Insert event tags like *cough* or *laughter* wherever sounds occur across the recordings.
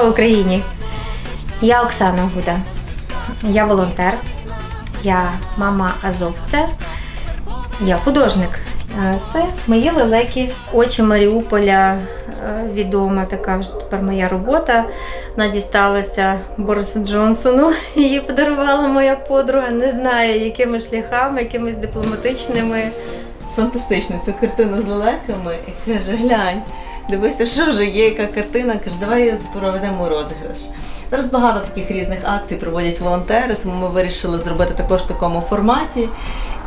Слава Україні! Я Оксана Гуда. Я волонтер, я мама азовця, я художник. Е, Це мої лелеки, очі Маріуполя. е, Відома така вже тепер моя робота. Вона дісталася Борису Джонсону. *laughs* Її подарувала моя подруга. Не знаю, якими шляхами, якимись дипломатичними. Фантастично, цю картину з лелеками і каже: глянь, дивися, що вже є, яка картина. Каже, давай проведемо розіграш. Зараз багато таких різних акцій проводять волонтери, тому ми вирішили зробити також в такому форматі.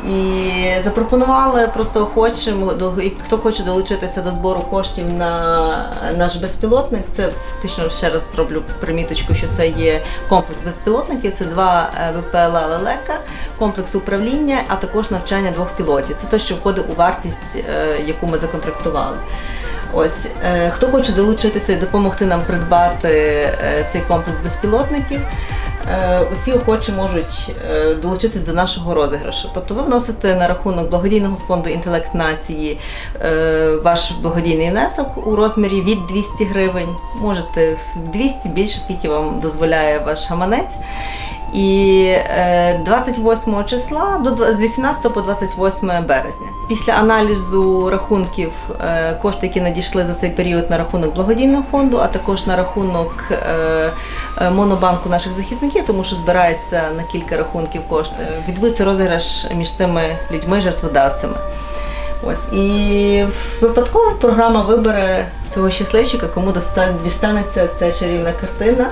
І запропонували просто охочим, хто хоче долучитися до збору коштів на наш безпілотник. Це фактично ще раз зроблю приміточку, що це є комплекс безпілотників. Це два е, ВПЛА лелека, комплекс управління, а також навчання двох пілотів. Це те, що входить у вартість, е, яку ми законтрактували. Ось е, хто хоче долучитися і допомогти нам придбати е, цей комплекс безпілотників. е, Усі охочі можуть долучитись до нашого розіграшу. Тобто ви вносите на рахунок благодійного фонду інтелект нації ваш благодійний внесок у розмірі від 200 гривень. Можете 200 більше, скільки вам дозволяє ваш гаманець. І е, 28 числа до з 18 по 28 березня. Після аналізу рахунків е, кошти, які надійшли за цей період на рахунок благодійного фонду, а також на рахунок е, е, монобанку наших захисників, тому що збирається на кілька рахунків кошти. е, Відбудеться розіграш між цими людьми, жертводавцями. Ось і випадково програма вибере цього щасливчика, кому дістанеться ця чарівна картина.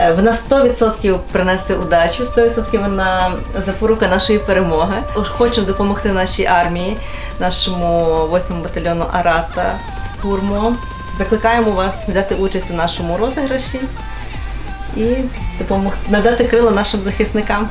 Е, Вона 100% принесе удачу, 100% вона запорука нашої перемоги. Хочемо допомогти нашій армії, нашому 8 батальйону Арата Курмо. Закликаємо вас взяти участь у нашому розіграші і допомогти надати крила нашим захисникам.